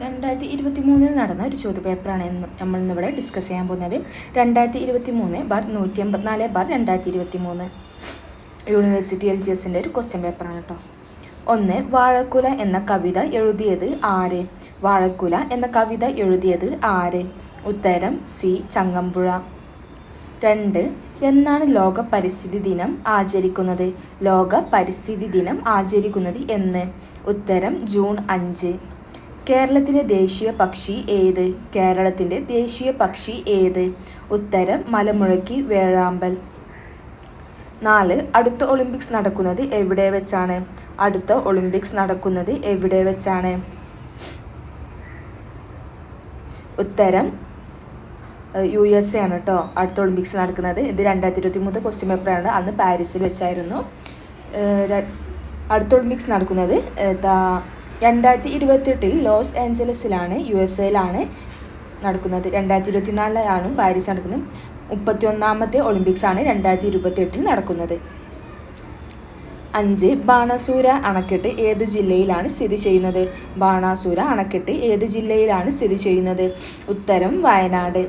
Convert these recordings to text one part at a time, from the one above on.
രണ്ടായിരത്തി ഇരുപത്തി മൂന്നിൽ നടന്ന ഒരു ചോദ്യപേപ്പറാണ് നമ്മൾ ഇന്നിവിടെ ഡിസ്കസ് ചെയ്യാൻ പോകുന്നത്. രണ്ടായിരത്തി ഇരുപത്തി മൂന്ന് ബാർ നൂറ്റി എൺപത്തിനാല് ബാർ രണ്ടായിരത്തി ഇരുപത്തി മൂന്ന് യൂണിവേഴ്സിറ്റി എൽ ജി എസിന്റെ ഒരു ക്വസ്റ്റ്യൻ പേപ്പറാണ് കേട്ടോ ഒന്ന് വാഴക്കുല എന്ന കവിത എഴുതിയത് ആര്? വാഴക്കുല എന്ന കവിത എഴുതിയത് ആര്? ഉത്തരം സി ചങ്ങമ്പുഴ. രണ്ട് എന്നാണ് ലോക പരിസ്ഥിതി ദിനം ആചരിക്കുന്നത്? ലോക പരിസ്ഥിതി ദിനം ആചരിക്കുന്നത് എന്ന്. ഉത്തരം ജൂൺ അഞ്ച്. കേരളത്തിന്റെ ദേശീയ പക്ഷി ഏത്? കേരളത്തിന്റെ ദേശീയ പക്ഷി ഏത്? ഉത്തരം മലമുഴക്കി വേഴാമ്പൽ. നാല് അടുത്ത ഒളിമ്പിക്സ് നടക്കുന്നത് എവിടെ വെച്ചാണ്? അടുത്ത ഒളിമ്പിക്സ് നടക്കുന്നത് എവിടെ വെച്ചാണ്? ഉത്തരം യു എസ് എ ആണ് കേട്ടോ അടുത്ത ഒളിമ്പിക്സ് നടക്കുന്നത്. ഇത് രണ്ടായിരത്തി ഇരുപത്തി മൂന്ന് ക്വസ്റ്റ്യൻ പേപ്പറാണ് അന്ന് പാരീസിൽ വെച്ചായിരുന്നു. അടുത്ത ഒളിമ്പിക്സ് നടക്കുന്നത് രണ്ടായിരത്തി ഇരുപത്തെട്ടിൽ ലോസ് ഏഞ്ചലസിലാണ് യു എസ് എയിലാണ് നടക്കുന്നത്. രണ്ടായിരത്തി ഇരുപത്തിനാലിലാണ് പാരീസ് നടക്കുന്നത്. മുപ്പത്തി ഒന്നാമത്തെ ഒളിമ്പിക്സ് ആണ് രണ്ടായിരത്തി ഇരുപത്തി നടക്കുന്നത്. അഞ്ച് ബാണാസൂര അണക്കെട്ട് ഏത് ജില്ലയിലാണ് സ്ഥിതി ചെയ്യുന്നത്? ബാണാസൂര അണക്കെട്ട് ഏത് ജില്ലയിലാണ് സ്ഥിതി ചെയ്യുന്നത്? ഉത്തരം വയനാട്.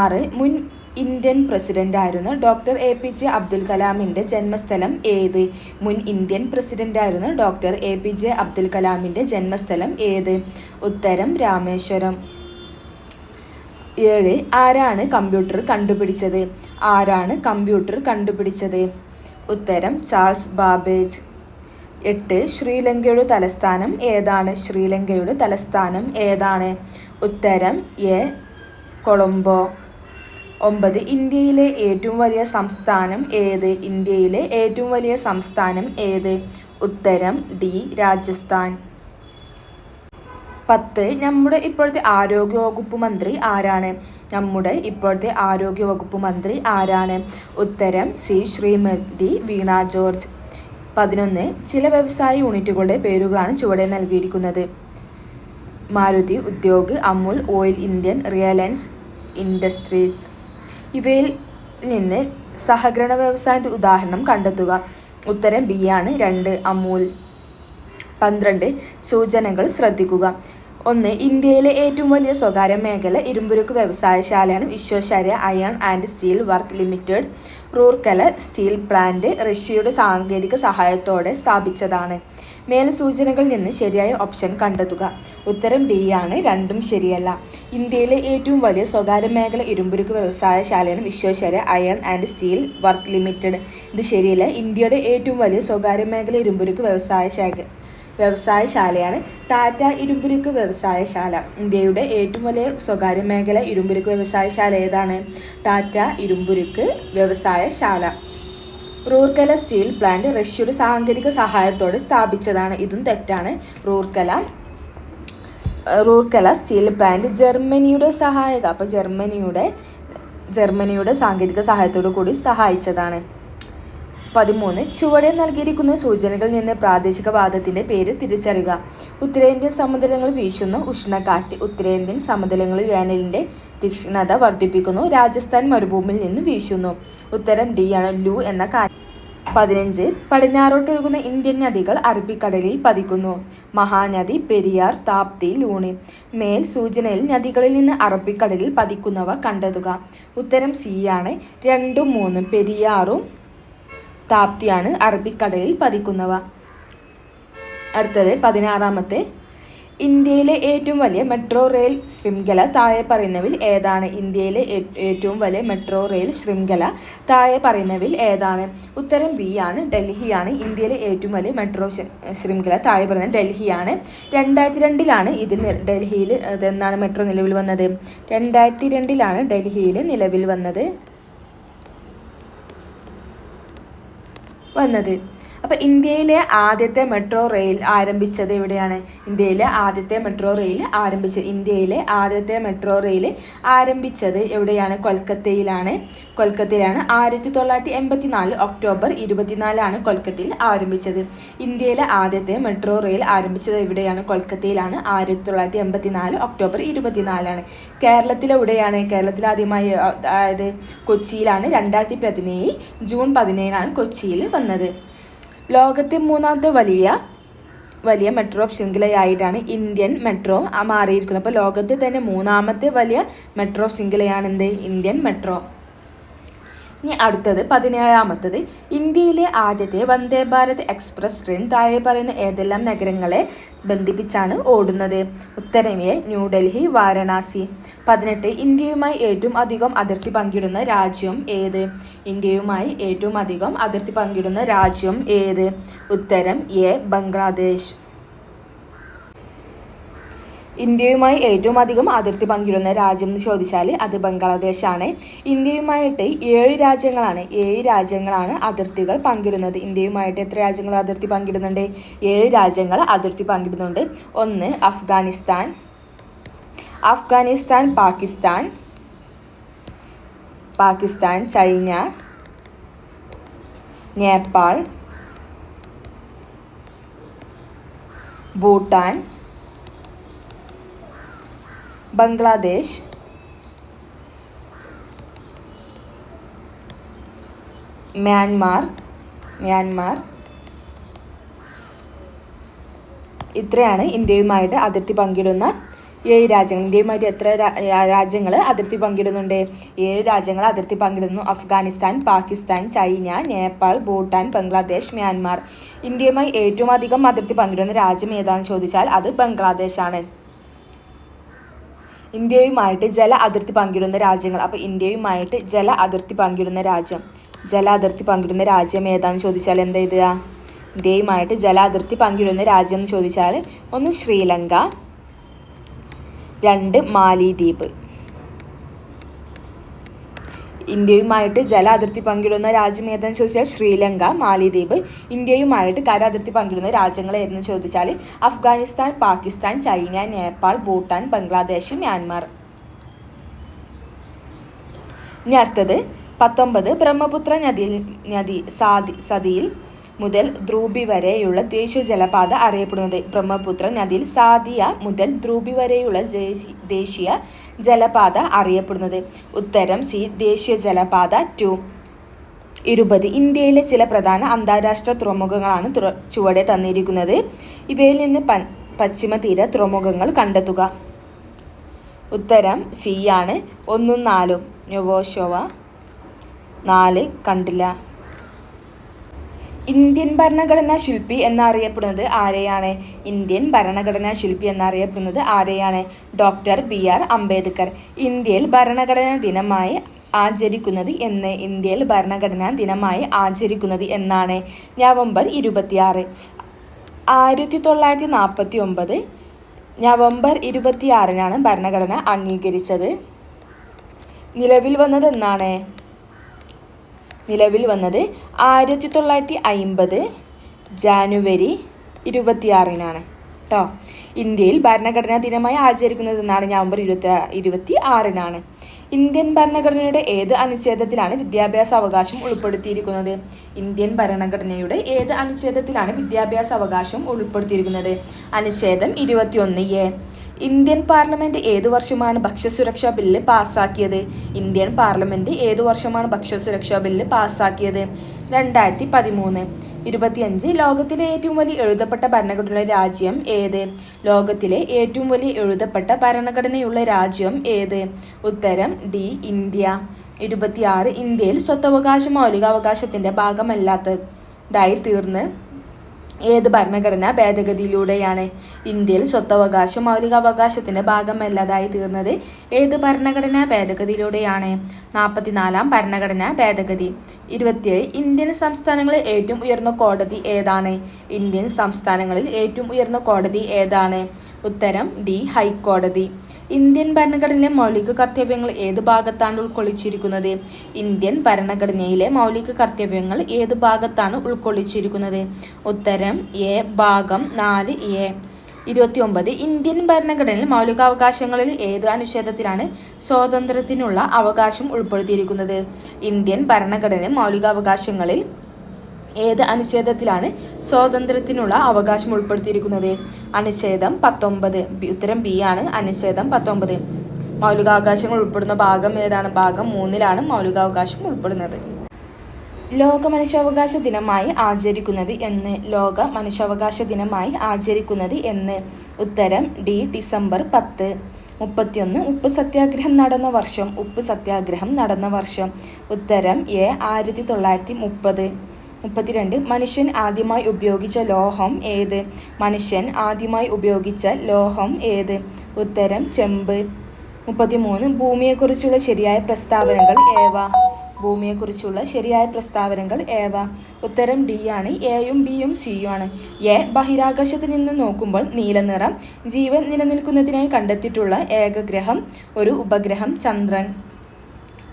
ആറ് മുൻ ഇന്ത്യൻ പ്രസിഡന്റായിരുന്ന doctor A P J Abdul കലാമിന്റെ ജന്മസ്ഥലം ഏത്? മുൻ ഇന്ത്യൻ പ്രസിഡന്റായിരുന്ന doctor A P J Abdul കലാമിന്റെ ജന്മസ്ഥലം ഏത്? ഉത്തരം രാമേശ്വരം. ഏഴ്. ആരാണ് കമ്പ്യൂട്ടർ കണ്ടുപിടിച്ചത്? ആരാണ് കമ്പ്യൂട്ടർ കണ്ടുപിടിച്ചത്? ഉത്തരം ചാൾസ് ബാബേജ്. എട്ട്. ശ്രീലങ്കയുടെ തലസ്ഥാനം ഏതാണ്? ശ്രീലങ്കയുടെ തലസ്ഥാനം ഏതാണ്? ഉത്തരം എ കൊളംബോ. ഒമ്പത് ഇന്ത്യയിലെ ഏറ്റവും വലിയ സംസ്ഥാനം ഏത്? ഇന്ത്യയിലെ ഏറ്റവും വലിയ സംസ്ഥാനം ഏത്? ഉത്തരം ഡി രാജസ്ഥാൻ. പത്ത് നമ്മുടെ ഇപ്പോഴത്തെ ആരോഗ്യ വകുപ്പ് മന്ത്രി ആരാണ്? നമ്മുടെ ഇപ്പോഴത്തെ ആരോഗ്യ വകുപ്പ് മന്ത്രി ആരാണ്? ഉത്തരം സി ശ്രീമതി വീണ ജോർജ്. പതിനൊന്ന് ചില വ്യവസായ യൂണിറ്റുകളുടെ പേരുകളാണ് ചുവടെ നൽകിയിരിക്കുന്നത്. Maruti Udyog Amul oil Indian Reliance Industries. ഇവയിൽ നിന്ന് സഹകരണ വ്യവസായത്തിന്റെ ഉദാഹരണം കണ്ടെത്തുക. ഉത്തരം ബി ആണ്. രണ്ട് അമൂൽ. പന്ത്രണ്ട് സൂചനകൾ ശ്രദ്ധിക്കുക. ഒന്ന് ഇന്ത്യയിലെ ഏറ്റവും വലിയ സ്വകാര്യ മേഖല ഇരുമ്പുരുക്ക് വ്യവസായശാലയാണ് Visvesvaraya iron and steel work limited. Rourkela steel plant റഷ്യയുടെ സാങ്കേതിക സഹായത്തോടെ സ്ഥാപിച്ചതാണ്. മേൽ സൂചനകളിൽ നിന്ന് ശരിയായ ഓപ്ഷൻ കണ്ടെത്തുക. ഉത്തരം ഡി ആണ് രണ്ടും ശരിയല്ല. ഇന്ത്യയിലെ ഏറ്റവും വലിയ സ്വകാര്യ മേഖല ഇരുമ്പുരുക്ക് വ്യവസായശാലയാണ് Visvesvaraya iron and steel work limited. ഇത് ശരിയല്ല ഇന്ത്യയുടെ ഏറ്റവും വലിയ സ്വകാര്യ മേഖല ഇരുമ്പുരുക്ക് വ്യവസായശാല വ്യവസായശാലയാണ് ടാറ്റ ഇരുമ്പുരുക്ക് വ്യവസായശാല. ഇന്ത്യയുടെ ഏറ്റവും വലിയ സ്വകാര്യ മേഖല ഇരുമ്പുരുക്ക് വ്യവസായശാല ഏതാണ്? ടാറ്റ ഇരുമ്പുരുക്ക് വ്യവസായശാല. റൂർക്കല സ്റ്റീൽ പ്ലാന്റ് റഷ്യയുടെ സാങ്കേതിക സഹായത്തോടെ സ്ഥാപിച്ചതാണ്. ഇതും തെറ്റാണ്. റൂർക്കല റൂർക്കല സ്റ്റീൽ പ്ലാന്റ് ജർമ്മനിയുടെ സഹായക അപ്പോൾ ജർമ്മനിയുടെ ജർമ്മനിയുടെ സാങ്കേതിക സഹായത്തോടു കൂടി സഹായിച്ചതാണ്. പതിമൂന്ന് ചുവടെ നൽകിയിരിക്കുന്ന സൂചനകളിൽ നിന്ന് പ്രാദേശിക വാദത്തിന്റെ പേര് തിരിച്ചറിയുക. ഉത്തരേന്ത്യൻ സമതലങ്ങളിൽ വീശുന്ന ഉഷ്ണക്കാറ്റ്. ഉത്തരേന്ത്യൻ സമതലങ്ങളിൽ വേനലിന്റെ തീക്ഷ്ണത വർദ്ധിപ്പിക്കുന്നു രാജസ്ഥാൻ മരുഭൂമിയിൽ നിന്ന് വീശുന്നു. ഉത്തരം ഡി ആണ് ലു എന്ന കാറ്റ് പതിനഞ്ച് പടിഞ്ഞാറോട്ടൊഴുകുന്ന ഇന്ത്യൻ നദികൾ അറബിക്കടലിൽ പതിക്കുന്നു. മഹാനദി പെരിയാർ താപ്തി ലൂണി. മേൽ സൂചനയിൽ നദികളിൽ നിന്ന് അറബിക്കടലിൽ പതിക്കുന്നവ കണ്ടെത്തുക. ഉത്തരം സി ആണ് രണ്ടും മൂന്നും പെരിയാറും താപ്തിയാണ് അറബിക്കടലിൽ പതിക്കുന്നവ. അടുത്തത് പതിനാറാമത്തെ. ഇന്ത്യയിലെ ഏറ്റവും വലിയ മെട്രോ റെയിൽ ശൃംഖല താഴെ പറയുന്നവിൽ ഏതാണ്? ഇന്ത്യയിലെ ഏറ്റവും വലിയ മെട്രോ റെയിൽ ശൃംഖല താഴെ പറയുന്നവിൽ ഏതാണ്? ഉത്തരം ബി ആണ്. ഡൽഹിയാണ് ഇന്ത്യയിലെ ഏറ്റവും വലിയ മെട്രോ ശൃംഖല താഴെ പറയുന്നത് ഡൽഹിയാണ്. രണ്ടായിരത്തി രണ്ടിലാണ് ഇതിൽ നി- ഡൽഹിയിൽ എന്നാണ് മെട്രോ നിലവിൽ വന്നത്? രണ്ടായിരത്തി രണ്ടിലാണ് ഡൽഹിയിൽ നിലവിൽ വന്നത്. വന്നത്. അപ്പോൾ ഇന്ത്യയിലെ ആദ്യത്തെ മെട്രോ റെയിൽ ആരംഭിച്ചത് എവിടെയാണ്? ഇന്ത്യയിലെ ആദ്യത്തെ മെട്രോ റെയിൽ ആരംഭിച്ചത്. ഇന്ത്യയിലെ ആദ്യത്തെ മെട്രോ റെയിൽ ആരംഭിച്ചത് എവിടെയാണ്? കൊൽക്കത്തയിലാണ്. കൊൽക്കത്തയിലാണ്. ആയിരത്തി തൊള്ളായിരത്തി എൺപത്തി നാല് ഒക്ടോബർ ഇരുപത്തിനാലാണ് കൊൽക്കത്തയിൽ ആരംഭിച്ചത്. ഇന്ത്യയിലെ ആദ്യത്തെ മെട്രോ റെയിൽ ആരംഭിച്ചത് എവിടെയാണ്? കൊൽക്കത്തയിലാണ്. ആയിരത്തി തൊള്ളായിരത്തി എൺപത്തി നാല് ഒക്ടോബർ ഇരുപത്തിനാലാണ്. കേരളത്തിലെവിടെയാണ് കേരളത്തിൽ ആദ്യമായി അതായത് കൊച്ചിയിലാണ്. രണ്ടായിരത്തി പതിനേഴ് ജൂൺ പതിനേഴിനാണ് കൊച്ചിയിൽ വന്നത്. ലോകത്തെ മൂന്നാമത്തെ വലിയ വലിയ മെട്രോ ശൃംഖലയായിട്ടാണ് ഇന്ത്യൻ മെട്രോ മാറിയിരിക്കുന്നത്. അപ്പോൾ ലോകത്തെ തന്നെ മൂന്നാമത്തെ വലിയ മെട്രോ ശൃംഖലയാണ് എന്ത് ഇന്ത്യൻ മെട്രോ ഇനി അടുത്തത് പതിനേഴാമത്തത്. ഇന്ത്യയിലെ ആദ്യത്തെ വന്ദേ ഭാരത് എക്സ്പ്രസ് ട്രെയിൻ താഴെ പറയുന്ന ഏതെല്ലാം നഗരങ്ങളെ ബന്ധിപ്പിച്ചാണ് ഓടുന്നത്? ഉത്തരമേ ന്യൂഡൽഹി വാരണാസി. പതിനെട്ട് ഇന്ത്യയുമായി ഏറ്റവും അധികം അതിർത്തി പങ്കിടുന്ന രാജ്യം ഏത്? ഇന്ത്യയുമായി ഏറ്റവും അധികം അതിർത്തി പങ്കിടുന്ന രാജ്യം ഏത്? ഉത്തരം എ ബംഗ്ലാദേശ്. ഇന്ത്യയുമായി ഏറ്റവും അധികം അതിർത്തി പങ്കിടുന്ന രാജ്യം എന്ന് ചോദിച്ചാൽ അത് ബംഗ്ലാദേശാണ്. ഇന്ത്യയുമായിട്ട് ഏഴ് രാജ്യങ്ങളാണ്. ഏഴ് രാജ്യങ്ങളാണ് അതിർത്തികൾ പങ്കിടുന്നത്. ഇന്ത്യയുമായിട്ട് എത്ര രാജ്യങ്ങൾ അതിർത്തി പങ്കിടുന്നുണ്ട്? ഏഴ് രാജ്യങ്ങൾ അതിർത്തി പങ്കിടുന്നുണ്ട്. ഒന്ന് Afghanistan Afghanistan Pakistan Pakistan China Nepal Bhutan Bangladesh. Myanmar. Myanmar. ഇത്രയാണ് ഇന്ത്യയുമായിട്ട് അതിർത്തി പങ്കിടുന്ന ഏഴ് രാജ്യങ്ങൾ. ഇന്ത്യയുമായിട്ട് എത്ര രാജ്യങ്ങൾ അതിർത്തി പങ്കിടുന്നുണ്ട്? ഏഴ് രാജ്യങ്ങൾ അതിർത്തി പങ്കിടുന്നു. Afghanistan Pakistan China Nepal Bhutan Bangladesh Myanmar. ഇന്ത്യയുമായി ഏറ്റവും അധികം അതിർത്തി പങ്കിടുന്ന രാജ്യം ഏതാണെന്ന് ചോദിച്ചാൽ അത് ബംഗ്ലാദേശാണ്. ഇന്ത്യയുമായിട്ട് ജല അതിർത്തി പങ്കിടുന്ന രാജ്യങ്ങൾ. അപ്പോൾ ഇന്ത്യയുമായിട്ട് ജല അതിർത്തി പങ്കിടുന്ന രാജ്യം. ജല അതിർത്തി പങ്കിടുന്ന രാജ്യം ഏതാണെന്ന് ചോദിച്ചാൽ എന്താ എഴുതുക ഇന്ത്യയുമായിട്ട് ജല അതിർത്തി പങ്കിടുന്ന രാജ്യം എന്ന് ചോദിച്ചാൽ ഒന്ന് ശ്രീലങ്ക രണ്ട് മാലിദ്വീപ്. ഇന്ത്യയുമായിട്ട് ജല അതിർത്തി പങ്കിടുന്ന രാജ്യം ഏതെന്ന് ചോദിച്ചാൽ ശ്രീലങ്ക മാലിദ്വീപ്. ഇന്ത്യയുമായിട്ട് കര അതിർത്തി പങ്കിടുന്ന രാജ്യങ്ങൾ ഏതെന്ന് ചോദിച്ചാൽ അഫ്ഗാനിസ്ഥാൻ പാകിസ്ഥാൻ ചൈന നേപ്പാൾ ഭൂട്ടാൻ ബംഗ്ലാദേശ് മ്യാൻമാർ. ഇനി അടുത്തത് പത്തൊമ്പത് ബ്രഹ്മപുത്ര നദിയിൽ നദി സാദി സതിയിൽ മുതൽ ധ്രൂബി വരെയുള്ള ദേശീയ ജലപാത അറിയപ്പെടുന്നത്. ബ്രഹ്മപുത്ര നദിയിൽ സാദിയ മുതൽ ധ്രൂബി വരെയുള്ള ദേശീയ ജലപാത അറിയപ്പെടുന്നത്. ഉത്തരം സി ദേശീയ ജലപാത ടു. ഇരുപത്. ഇന്ത്യയിലെ ചില പ്രധാന അന്താരാഷ്ട്ര തുറമുഖങ്ങളാണ് ചുവടെ തന്നിരിക്കുന്നത്. ഇവയിൽ നിന്ന് പശ്ചിമ തീര തുറമുഖങ്ങൾ കണ്ടെത്തുക. ഉത്തരം സി ആണ്. ഒന്നും നാലും. നൊവോഷോവ നാല് കണ്ടില്ല. ഇന്ത്യൻ ഭരണഘടനാ ശില്പി എന്നറിയപ്പെടുന്നത് ആരെയാണ്? ഇന്ത്യൻ ഭരണഘടനാ ശില്പി എന്നറിയപ്പെടുന്നത് ആരെയാണ്? Doctor B R Ambedkar. ഇന്ത്യയിൽ ഭരണഘടനാ ദിനമായി ആചരിക്കുന്നത് എന്ന് ഇന്ത്യയിൽ ഭരണഘടനാ ദിനമായി ആചരിക്കുന്നത് എന്നാണ്. നവംബർ ഇരുപത്തിയാറ്. ആയിരത്തി തൊള്ളായിരത്തി നാൽപ്പത്തി ഒമ്പത് നവംബർ ഇരുപത്തിയാറിനാണ് ഭരണഘടന അംഗീകരിച്ചത്. നിലവിൽ വന്നത് എന്നാണ് നിലവിൽ വന്നത് ആയിരത്തി തൊള്ളായിരത്തി അയിമ്പത് ജാനുവരി ഇരുപത്തിയാറിനാണ്. കേട്ടോ ഇന്ത്യയിൽ ഭരണഘടനാ ദിനമായി ആചരിക്കുന്നത് എന്നാണ് നവംബർ ഇരുപത്തി ഇരുപത്തി ആറിനാണ് ഇന്ത്യൻ ഭരണഘടനയുടെ ഏത് അനുച്ഛേദത്തിലാണ് വിദ്യാഭ്യാസ അവകാശം ഉൾപ്പെടുത്തിയിരിക്കുന്നത്? ഇന്ത്യൻ ഭരണഘടനയുടെ ഏത് അനുച്ഛേദത്തിലാണ് വിദ്യാഭ്യാസ അവകാശം ഉൾപ്പെടുത്തിയിരിക്കുന്നത്? അനുച്ഛേദം ഇരുപത്തിയൊന്ന് എ. ഇന്ത്യൻ പാർലമെന്റ് ഏതു വർഷമാണ് ഭക്ഷ്യസുരക്ഷാ ബില്ല് പാസ്സാക്കിയത്? ഇന്ത്യൻ പാർലമെന്റ് ഏതു വർഷമാണ് ഭക്ഷ്യസുരക്ഷാ ബില്ല് പാസ്സാക്കിയത്? രണ്ടായിരത്തി പതിമൂന്ന് ഇരുപത്തിയഞ്ച്. ലോകത്തിലെ ഏറ്റവും വലിയ എഴുതപ്പെട്ട ഭരണഘടനയുള്ള രാജ്യം ഏത്? ലോകത്തിലെ ഏറ്റവും വലിയ എഴുതപ്പെട്ട ഭരണഘടനയുള്ള രാജ്യം ഏത്? ഉത്തരം ഡി ഇന്ത്യ. ഇരുപത്തിയാറ്. ഇന്ത്യയിൽ സ്വത്തവകാശ മൗലികാവകാശത്തിന്റെ ഭാഗമല്ലാത്തതായി തീർന്ന് ഏത് ഭരണഘടനാ ഭേദഗതിയിലൂടെയാണ് ഇന്ത്യയിൽ സ്വത്തവകാശം മൗലികാവകാശത്തിന്റെ ഭാഗമല്ലാതായി തീർന്നത്? ഏത് ഭരണഘടനാ ഭേദഗതിയിലൂടെയാണ്? നാൽപ്പത്തിനാലാം ഭരണഘടനാ ഭേദഗതി. ഇരുപത്തിയേഴ് ഇന്ത്യൻ സംസ്ഥാനങ്ങളിൽ ഏറ്റവും ഉയർന്ന കോടതി ഏതാണ്? ഇന്ത്യൻ സംസ്ഥാനങ്ങളിൽ ഏറ്റവും ഉയർന്ന കോടതി ഏതാണ്? ഉത്തരം ഡി ഹൈക്കോടതി. ഇന്ത്യൻ ഭരണഘടനയിലെ മൗലിക കർത്തവ്യങ്ങൾ ഏത് ഭാഗത്താണ് ഉൾക്കൊള്ളിച്ചിരിക്കുന്നത്? ഇന്ത്യൻ ഭരണഘടനയിലെ മൗലിക കർത്തവ്യങ്ങൾ ഏത് ഭാഗത്താണ് ഉൾക്കൊള്ളിച്ചിരിക്കുന്നത്? ഉത്തരം എ ഭാഗം നാല് എ. ഇരുപത്തിയൊമ്പത്. ഇന്ത്യൻ ഭരണഘടനയിൽ മൗലികാവകാശങ്ങളിൽ ഏത് അനുച്ഛേദത്തിലാണ് സ്വാതന്ത്ര്യത്തിനുള്ള അവകാശം ഉൾപ്പെടുത്തിയിരിക്കുന്നത്? ഇന്ത്യൻ ഭരണഘടന മൗലികാവകാശങ്ങളിൽ ഏത് അനുച്ഛേദത്തിലാണ് സ്വാതന്ത്ര്യത്തിനുള്ള അവകാശം ഉൾപ്പെടുത്തിയിരിക്കുന്നത്? അനുച്ഛേദം പത്തൊമ്പത്. ഉത്തരം ബി ആണ്. അനുച്ഛേദം പത്തൊമ്പത്. മൗലികാവകാശങ്ങൾ ഉൾപ്പെടുന്ന ഭാഗം ഏതാണ്? ഭാഗം മൂന്നിലാണ് മൗലികാവകാശം ഉൾപ്പെടുന്നത്. ലോക മനുഷ്യാവകാശ ദിനമായി ആചരിക്കുന്നത് എന്ന്. ലോക മനുഷ്യാവകാശ ദിനമായി ആചരിക്കുന്നത് എന്ന്. ഉത്തരം ഡി ഡിസംബർ പത്ത്. മുപ്പത്തിയൊന്ന്. ഉപ്പ് സത്യാഗ്രഹം നടന്ന വർഷം. ഉപ്പ് സത്യാഗ്രഹം നടന്ന വർഷം. ഉത്തരം എ ആയിരത്തി തൊള്ളായിരത്തി മുപ്പത്. മുപ്പത്തിരണ്ട്. മനുഷ്യൻ ആദ്യമായി ഉപയോഗിച്ച ലോഹം ഏത്? മനുഷ്യൻ ആദ്യമായി ഉപയോഗിച്ച ലോഹം ഏത്? ഉത്തരം ചെമ്പ്. മുപ്പത്തിമൂന്ന്. ഭൂമിയെക്കുറിച്ചുള്ള ശരിയായ പ്രസ്താവനകൾ ഏവ? ഭൂമിയെക്കുറിച്ചുള്ള ശരിയായ പ്രസ്താവനകൾ ഏവ? ഉത്തരം ഡി ആണ്. എയും ബിയും സിയും ആണ്. എ ബഹിരാകാശത്ത് നിന്ന് നോക്കുമ്പോൾ നീലനിറം ജീവൻ നിലനിൽക്കുന്നതിനായി കണ്ടെത്തിയിട്ടുള്ള ഏകഗ്രഹം. ഒരു ഉപഗ്രഹം ചന്ദ്രൻ.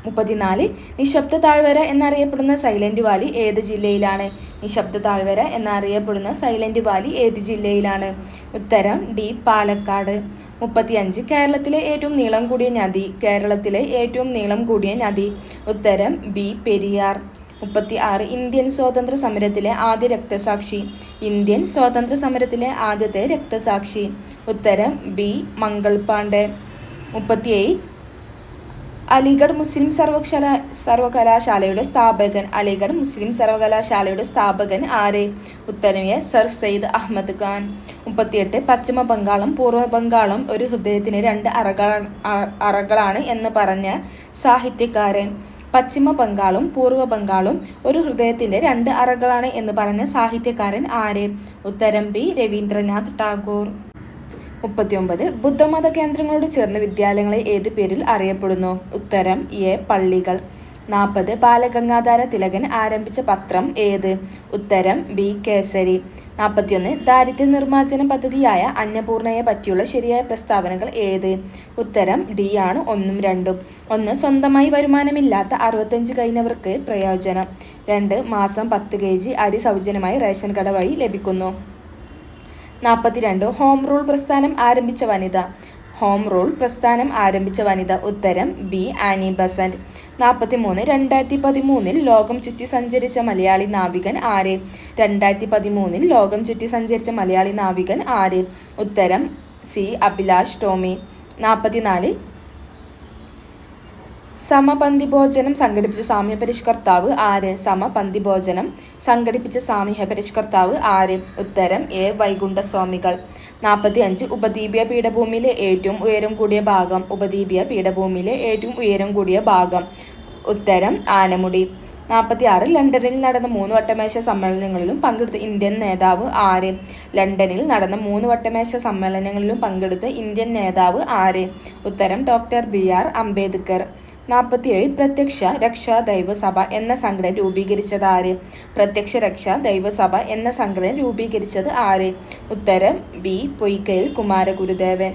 മുപ്പത്തിനാല്. നിശബ്ദ താഴ്വര എന്നറിയപ്പെടുന്ന സൈലന്റ് വാലി ഏത് ജില്ലയിലാണ്? നിശബ്ദ താഴ്വര എന്നറിയപ്പെടുന്ന സൈലന്റ് വാലി ഏത് ജില്ലയിലാണ്? ഉത്തരം ഡി പാലക്കാട്. മുപ്പത്തിയഞ്ച്. കേരളത്തിലെ ഏറ്റവും നീളം കൂടിയ നദി. കേരളത്തിലെ ഏറ്റവും നീളം കൂടിയ നദി. ഉത്തരം ബി പെരിയാർ. മുപ്പത്തി ആറ് ഇന്ത്യൻ സ്വാതന്ത്ര്യ സമരത്തിലെ ആദ്യ രക്തസാക്ഷി. ഇന്ത്യൻ സ്വാതന്ത്ര്യ സമരത്തിലെ ആദ്യത്തെ രക്തസാക്ഷി. ഉത്തരം ബി മംഗൾ പാണ്ഡെ മുപ്പത്തിയേഴ്. അലിഗഡ് മുസ്ലിം സർവകലാ സർവകലാശാലയുടെ സ്ഥാപകൻ അലിഗഡ് മുസ്ലിം സർവകലാശാലയുടെ സ്ഥാപകൻ ആര്? ഉത്തരവിയ സർ സെയ്ദ് അഹമ്മദ് ഖാൻ. മുപ്പത്തിയെട്ട് പശ്ചിമ ബംഗാളും പൂർവ ബംഗാളും ഒരു ഹൃദയത്തിന് രണ്ട് അറകൾ അറകളാണ് എന്ന് പറഞ്ഞ സാഹിത്യകാരൻ പശ്ചിമ ബംഗാളും പൂർവ ബംഗാളും ഒരു ഹൃദയത്തിന്റെ രണ്ട് അറകളാണ് എന്ന് പറഞ്ഞ സാഹിത്യകാരൻ ആര്? ഉത്തരം ബി രവീന്ദ്രനാഥ് ടാഗോർ. മുപ്പത്തിയൊമ്പത് ബുദ്ധമത കേന്ദ്രങ്ങളോട് ചേർന്ന വിദ്യാലയങ്ങളെ ഏത് പേരിൽ അറിയപ്പെടുന്നു? ഉത്തരം എ പള്ളികൾ. നാൽപ്പത് ബാലഗംഗാധര തിലകൻ ആരംഭിച്ച പത്രം ഏത്? ഉത്തരം ബി കേസരി. നാൽപ്പത്തിയൊന്ന് ദാരിദ്ര്യ നിർമ്മാർജന പദ്ധതിയായ അന്നപൂർണയെ പറ്റിയുള്ള ശരിയായ പ്രസ്താവനകൾ ഏത്? ഉത്തരം ഡി ആണ് ഒന്നും രണ്ടും. ഒന്ന് സ്വന്തമായി വരുമാനമില്ലാത്ത അറുപത്തഞ്ച് കഴിഞ്ഞവർക്ക് പ്രയോജനം. രണ്ട് മാസം പത്ത് കെ ജി അരി സൗജന്യമായി റേഷൻ കട വഴി ലഭിക്കുന്നു. നാൽപ്പത്തിരണ്ട് ഹോം റൂൾ പ്രസ്ഥാനം ആരംഭിച്ച വനിത. ഹോം റൂൾ പ്രസ്ഥാനം ആരംഭിച്ച വനിത ഉത്തരം ബി ആനി ബസന്റ്. നാൽപ്പത്തി മൂന്ന് രണ്ടായിരത്തി പതിമൂന്നിൽ ലോകം ചുറ്റി സഞ്ചരിച്ച മലയാളി നാവികൻ ആര്? രണ്ടായിരത്തി പതിമൂന്നിൽ ലോകം ചുറ്റി സഞ്ചരിച്ച മലയാളി നാവികൻ ആര്? ഉത്തരം സി അഭിലാഷ് ടോമി. നാൽപ്പത്തിനാല് സമപന്തി ഭോജനം സംഘടിപ്പിച്ച സാമ്യ പരിഷ്കർത്താവ് ആര്? സമപന്തി ഭോജനം സംഘടിപ്പിച്ച സാമൂഹ്യ പരിഷ്കർത്താവ് ആര്? ഉത്തരം എ. വൈകുണ്ഠസ്വാമികൾ. നാൽപ്പത്തി അഞ്ച് ഉപദ്വീപീയ പീഠഭൂമിയിലെ ഏറ്റവും ഉയരം കൂടിയ ഭാഗം. ഉപദ്വീപീയ പീഠഭൂമിയിലെ ഏറ്റവും ഉയരം കൂടിയ ഭാഗം. ഉത്തരം ആനമുടി. നാൽപ്പത്തി ആറ് ലണ്ടനിൽ നടന്ന മൂന്ന് വട്ടമേശ സമ്മേളനങ്ങളിലും പങ്കെടുത്ത ഇന്ത്യൻ നേതാവ് ആര്? ലണ്ടനിൽ നടന്ന മൂന്ന് വട്ടമേശ സമ്മേളനങ്ങളിലും പങ്കെടുത്ത ഇന്ത്യൻ നേതാവ് ആര്? ഉത്തരം ഡോക്ടർ ബി ആർ അംബേദ്കർ. നാൽപ്പത്തിയേഴ് പ്രത്യക്ഷ രക്ഷാ ദൈവസഭ എന്ന സംഘടന രൂപീകരിച്ചത് ആര്? പ്രത്യക്ഷ രക്ഷാ ദൈവസഭ എന്ന സംഘടന രൂപീകരിച്ചത് ആര്? ഉത്തരം ബി. പൊയ്ക്കയിൽ കുമാരഗുരുദേവൻ.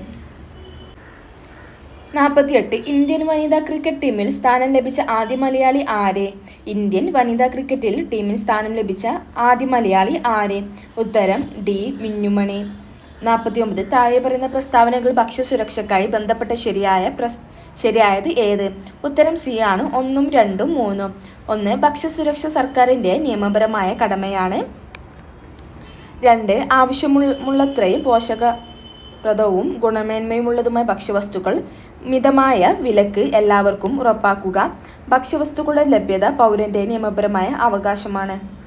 നാൽപ്പത്തിയെട്ട് ഇന്ത്യൻ വനിതാ ക്രിക്കറ്റ് ടീമിൽ സ്ഥാനം ലഭിച്ച ആദ്യ മലയാളി ആര്? ഇന്ത്യൻ വനിതാ ക്രിക്കറ്റിൽ ടീമിൽ സ്ഥാനം ലഭിച്ച ആദ്യ മലയാളി ആര്? ഉത്തരം ഡി. മിന്നുമണി. നാൽപ്പത്തി ഒമ്പത് താഴെ പറയുന്ന പ്രസ്താവനകൾ ഭക്ഷ്യസുരക്ഷയ്ക്കായി ബന്ധപ്പെട്ട ശരിയായ പ്രസ് ശരിയായത് ഏത്? ഉത്തരം സി ആണ്. ഒന്നും രണ്ടും മൂന്നും. ഒന്ന് ഭക്ഷ്യസുരക്ഷ സർക്കാരിന്റെ നിയമപരമായ കടമയാണ്. രണ്ട് ആവശ്യമുള്ളത്രയും പോഷകപ്രദവും ഗുണമേന്മയുമുള്ളതുമായ ഭക്ഷ്യവസ്തുക്കൾ മിതമായ വിലക്ക് എല്ലാവർക്കും ഉറപ്പാക്കുക. ഭക്ഷ്യവസ്തുക്കളുടെ ലഭ്യത പൗരന്റെ നിയമപരമായ അവകാശമാണ്.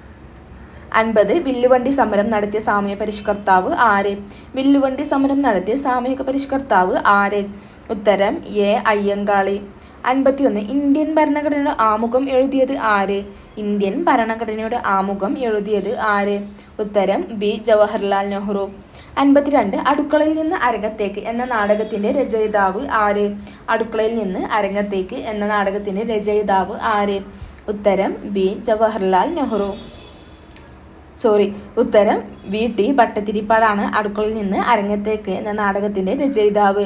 അൻപത് വില്ലുവണ്ടി സമരം നടത്തിയ സാമൂഹ്യ പരിഷ്കർത്താവ് ആര്? വില്ലുവണ്ടി സമരം നടത്തിയ സാമൂഹിക പരിഷ്കർത്താവ് ആര്? ഉത്തരം എ. അയ്യങ്കാളി. അൻപത്തിയൊന്ന് ഇന്ത്യൻ ഭരണഘടനയുടെ ആമുഖം എഴുതിയത് ആര്? ഇന്ത്യൻ ഭരണഘടനയുടെ ആമുഖം എഴുതിയത് ആര്? ഉത്തരം ബി. ജവഹർലാൽ നെഹ്റു. അൻപത്തിരണ്ട് അടുക്കളയിൽ നിന്ന് അരങ്ങത്തേക്ക് എന്ന നാടകത്തിന്റെ രചയിതാവ് ആര്? അടുക്കളയിൽ നിന്ന് അരങ്ങത്തേക്ക് എന്ന നാടകത്തിന്റെ രചയിതാവ് ആര്? ഉത്തരം ബി. ജവഹർലാൽ നെഹ്റു. സോറി ഉത്തരം വി ടി ഭട്ടതിരിപ്പാടാണ് അടുക്കളയിൽ നിന്ന് അരങ്ങത്തേക്ക് എന്ന നാടകത്തിന്റെ രചയിതാവ്.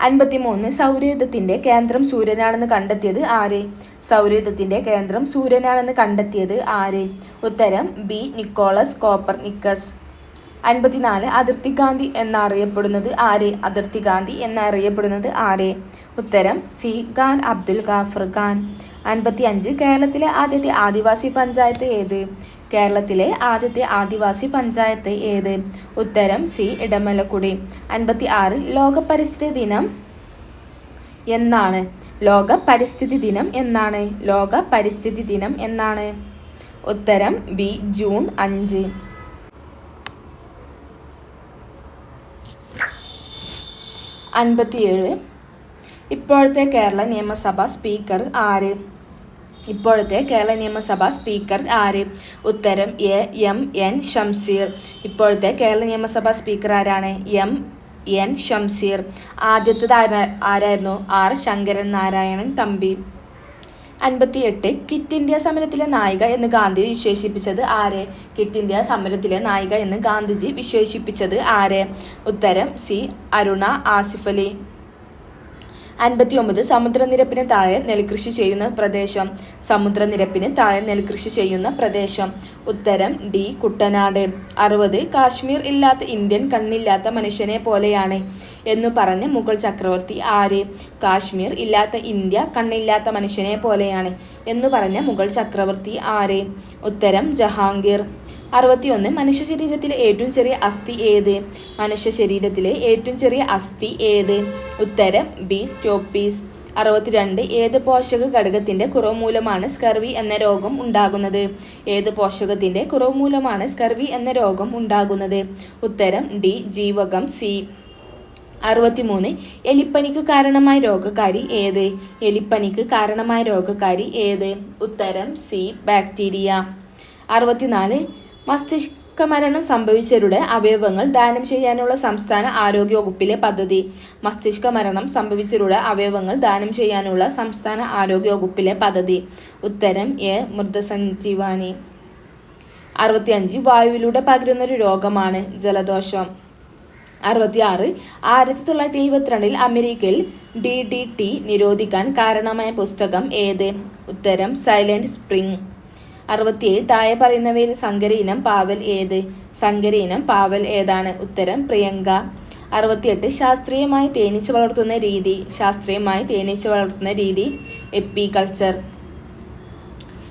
അൻപത്തിമൂന്ന് സൗരയുദ്ധത്തിന്റെ കേന്ദ്രം സൂര്യനാണെന്ന് കണ്ടെത്തിയത് ആര്? സൗരയുദ്ധത്തിന്റെ കേന്ദ്രം സൂര്യനാണെന്ന് കണ്ടെത്തിയത് ആര്? ഉത്തരം ബി നിക്കോളസ് കോപ്പർ നിക്കസ് അൻപത്തിനാല് അതിർത്തി ഗാന്ധി എന്നറിയപ്പെടുന്നത് ആര്? അതിർത്തി ഗാന്ധി എന്നറിയപ്പെടുന്നത് ആര്? ഉത്തരം സി ഖാൻ അബ്ദുൽ ഗാഫർ ഖാൻ. അൻപത്തി അഞ്ച് കേരളത്തിലെ ആദ്യത്തെ ആദിവാസി പഞ്ചായത്ത് ഏത്? കേരളത്തിലെ ആദ്യത്തെ ആദിവാസി പഞ്ചായത്ത് ഏത്? ഉത്തരം സി ഇടമലക്കുടി. അൻപത്തി ആറിൽ ലോക പരിസ്ഥിതി ദിനം എന്നാണ്. ലോക പരിസ്ഥിതി ദിനം എന്നാണ്. ലോക പരിസ്ഥിതി ദിനം എന്നാണ്. ഉത്തരം ബി ജൂൺ അഞ്ച്. അൻപത്തിയേഴ്. ഇപ്പോഴത്തെ കേരള നിയമസഭ സ്പീക്കർ ആര്? ഇപ്പോഴത്തെ കേരള നിയമസഭ സ്പീക്കർ ആര്? ഉത്തരം എ എം എൻ ഷംസീർ ഇപ്പോഴത്തെ കേരള നിയമസഭ സ്പീക്കർ ആരാണ്? എം എൻ ഷംസീർ ആദ്യത്തേത് ആരാ ആരായിരുന്നു? ആർ. ശങ്കരൻ നാരായണൻ തമ്പി. അൻപത്തിയെട്ട് കിറ്റ് ഇന്ത്യ സമരത്തിലെ നായിക എന്ന് ഗാന്ധി വിശേഷിപ്പിച്ചത് ആര്? കിറ്റ് ഇന്ത്യ സമരത്തിലെ നായിക എന്ന് ഗാന്ധിജി വിശേഷിപ്പിച്ചത് ആര്? ഉത്തരം സി അരുണ ആസിഫലി അൻപത്തിയൊമ്പത് സമുദ്രനിരപ്പിന് താഴെ നെൽകൃഷി ചെയ്യുന്ന പ്രദേശം. സമുദ്രനിരപ്പിന് താഴെ നെൽകൃഷി ചെയ്യുന്ന പ്രദേശം. ഉത്തരം ഡി കുട്ടനാട്. അറുപത് കാശ്മീർ ഇല്ലാത്ത ഇന്ത്യൻ കണ്ണില്ലാത്ത മനുഷ്യനെ പോലെയാണ് എന്ന് പറഞ്ഞ് മുഗൾ ചക്രവർത്തി ആര്? കാശ്മീർ ഇല്ലാത്ത ഇന്ത്യ കണ്ണില്ലാത്ത മനുഷ്യനെ പോലെയാണ് എന്ന് പറഞ്ഞ മുഗൾ ചക്രവർത്തി ആര്? ഉത്തരം ജഹാംഗീർ. അറുപത്തിയൊന്ന് മനുഷ്യ ശരീരത്തിലെ ഏറ്റവും ചെറിയ അസ്ഥി ഏത്? മനുഷ്യ ശരീരത്തിലെ ഏറ്റവും ചെറിയ അസ്ഥി ഏത്? ഉത്തരം ബി സ്റ്റോപ്പീസ്. അറുപത്തിരണ്ട് ഏത് പോഷക ഘടകത്തിന്റെ കുറവ് മൂലമാണ് സ്കർവി എന്ന രോഗം ഉണ്ടാകുന്നത്? ഏത് പോഷകത്തിന്റെ കുറവ് മൂലമാണ് സ്കർവി എന്ന രോഗം ഉണ്ടാകുന്നത്? ഉത്തരം ഡി ജീവകം സി. അറുപത്തിമൂന്ന് എലിപ്പനിക്ക് കാരണമായ രോഗകാരി ഏത്? എലിപ്പനിക്ക് കാരണമായ രോഗകാരി ഏത്? ഉത്തരം സി ബാക്ടീരിയ. അറുപത്തിനാല് മസ്തിഷ്ക മരണം സംഭവിച്ചവരുടെ അവയവങ്ങൾ ദാനം ചെയ്യാനുള്ള സംസ്ഥാന ആരോഗ്യ വകുപ്പിലെ പദ്ധതി. മസ്തിഷ്ക മരണം സംഭവിച്ചവരുടെ അവയവങ്ങൾ ദാനം ചെയ്യാനുള്ള സംസ്ഥാന ആരോഗ്യ വകുപ്പിലെ പദ്ധതി. ഉത്തരം എ. മൃതസഞ്ജീവാനി. അറുപത്തിയഞ്ച്. വായുവിലൂടെ പകരുന്നൊരു രോഗമാണ് ജലദോഷം. അറുപത്തിയാറ്. ആയിരത്തി തൊള്ളായിരത്തി എഴുപത്തിരണ്ടിൽ അമേരിക്കയിൽ ഡി ഡി ടി നിരോധിക്കാൻ കാരണമായ പുസ്തകം ഏത്? ഉത്തരം സൈലന്റ് സ്പ്രിംഗ്. അറുപത്തിയേഴ്. താഴെ പറയുന്നവയിൽ സങ്കര ഇനം പാവൽ ഏത്? സങ്കര ഇനം പാവൽ ഏതാണ്? ഉത്തരം പ്രിയങ്ക. അറുപത്തിയെട്ട്. ശാസ്ത്രീയമായി തേനീച്ച വളർത്തുന്ന രീതി. ശാസ്ത്രീയമായി തേനീച്ച വളർത്തുന്ന രീതി. എപ്പി കൾച്ചർ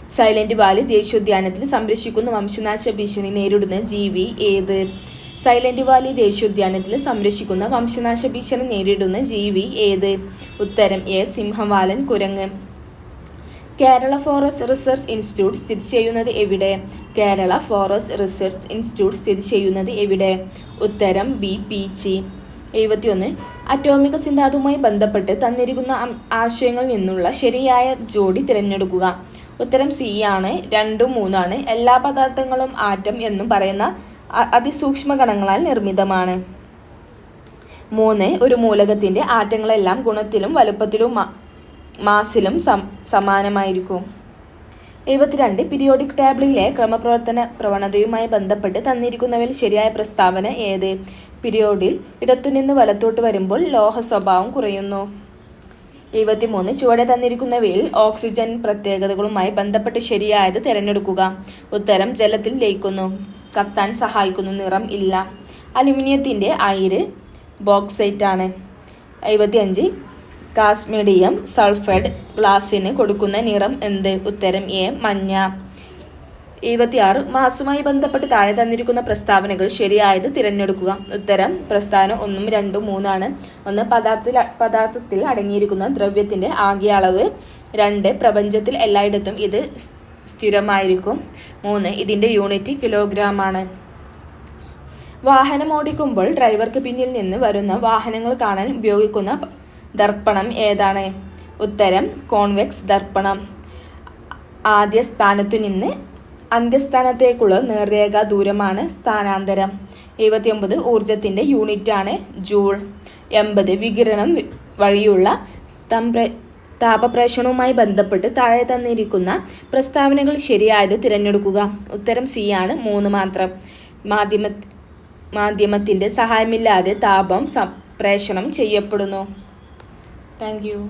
സൈലന്റ് വാലി ദേശീയോദ്യാനത്തിൽ സംരക്ഷിക്കുന്ന. വംശനാശ ഭീഷണി നേരിടുന്ന ജീവി ഏത്? സൈലന്റ് വാലി ദേശീയോദ്യാനത്തിൽ സംരക്ഷിക്കുന്ന വംശനാശ ഭീഷണി നേരിടുന്ന ജീവി ഏത്? ഉത്തരം എ. സിംഹവാലൻ കുരങ്ങ്. കേരള ഫോറസ്റ്റ് റിസർച്ച് ഇൻസ്റ്റിറ്റ്യൂട്ട് സ്ഥിതി ചെയ്യുന്നത് എവിടെ? കേരള ഫോറസ്റ്റ് റിസർച്ച് ഇൻസ്റ്റിറ്റ്യൂട്ട് സ്ഥിതി ചെയ്യുന്നത് എവിടെ? ഉത്തരം ബി പി പീച്ചി എഴുപത്തിയൊന്ന്. അറ്റോമിക സിദ്ധാന്തവുമായി ബന്ധപ്പെട്ട് തന്നിരിക്കുന്ന ആശയങ്ങളിൽ നിന്നുള്ള ശരിയായ ജോഡി തിരഞ്ഞെടുക്കുക. ഉത്തരം സി ആണ്. രണ്ടും മൂന്നാണ്. എല്ലാ പദാർത്ഥങ്ങളും ആറ്റം എന്നും പറയുന്ന അതിസൂക്ഷ്മ ഗണങ്ങളാൽ നിർമ്മിതമാണ്. മൂന്ന്. ഒരു മൂലകത്തിന്റെ ആറ്റങ്ങളെല്ലാം ഗുണത്തിലും വലുപ്പത്തിലും മാസിലും സം സമാനമായിരിക്കും. എഴുപത്തിരണ്ട് പീരിയോഡിക് ടേബിളിലെ ക്രമപ്രവർത്തന പ്രവണതയുമായി ബന്ധപ്പെട്ട് തന്നിരിക്കുന്നവയിൽ ശരിയായ പ്രസ്താവന ഏത്? പിരിയോഡിൽ ഇടത്തുനിന്ന് വലത്തോട്ട് വരുമ്പോൾ ലോഹ സ്വഭാവം കുറയുന്നു. എഴുപത്തിമൂന്ന് ചുവടെ തന്നിരിക്കുന്നവയിൽ ഓക്സിജൻ പ്രത്യേകതകളുമായി ബന്ധപ്പെട്ട് ശരിയായത് തിരഞ്ഞെടുക്കുക. ഉത്തരം ജലത്തിൽ ലയിക്കുന്നു. കത്താൻ സഹായിക്കുന്നു. നിറം ഇല്ല. അലുമിനിയത്തിന്റെ അയിര് ബോക്സൈറ്റ് ആണ്. എഴുപത്തിയഞ്ച് കാസ്മീഡിയം സൾഫൈഡ് ഗ്ലാസിന് കൊടുക്കുന്ന നിറം എന്ത്? ഉത്തരം എ മഞ്ഞ. ഇരുപത്തിയാറ്. മാസുമായി ബന്ധപ്പെട്ട് താഴെ തന്നിരിക്കുന്ന പ്രസ്താവനകൾ ശരിയായത് തിരഞ്ഞെടുക്കുക. ഉത്തരം പ്രസ്താവന ഒന്നും രണ്ടും മൂന്നാണ്. ഒന്ന് പദാർത്ഥത്തിൽ പദാർത്ഥത്തിൽ അടങ്ങിയിരിക്കുന്ന ദ്രവ്യത്തിന്റെ ആകെ അളവ്. രണ്ട് പ്രപഞ്ചത്തിൽ എല്ലായിടത്തും ഇത് സ്ഥിരമായിരിക്കും. മൂന്ന് ഇതിന്റെ യൂണിറ്റ് കിലോഗ്രാം ആണ് വാഹനം ഓടിക്കുമ്പോൾ ഡ്രൈവർക്ക് പിന്നിൽ നിന്ന് വരുന്ന വാഹനങ്ങൾ കാണാൻ ഉപയോഗിക്കുന്ന ദർപ്പണം ഏതാണ്? ഉത്തരം കോൺവെക്സ് ദർപ്പണം. ആദ്യ സ്ഥാനത്തു നിന്ന് അന്ത്യസ്ഥാനത്തേക്കുള്ള നേർരേഖ ദൂരമാണ് സ്ഥാനാന്തരം. എഴുപത്തിയൊമ്പത് ഊർജത്തിന്റെ യൂണിറ്റാണ് ജൂൾ. എൺപത് വികിരണം വഴിയുള്ള തമ്പ്ര താപപ്രേഷണവുമായി ബന്ധപ്പെട്ട് താഴെ തന്നിരിക്കുന്ന പ്രസ്താവനകൾ ശരിയായത് തിരഞ്ഞെടുക്കുക. ഉത്തരം സി ആണ്. മൂന്ന് മാത്രം. മാധ്യമ മാധ്യമത്തിന്റെ സഹായമില്ലാതെ താപം പ്രേഷണം ചെയ്യപ്പെടുന്നു. thank you.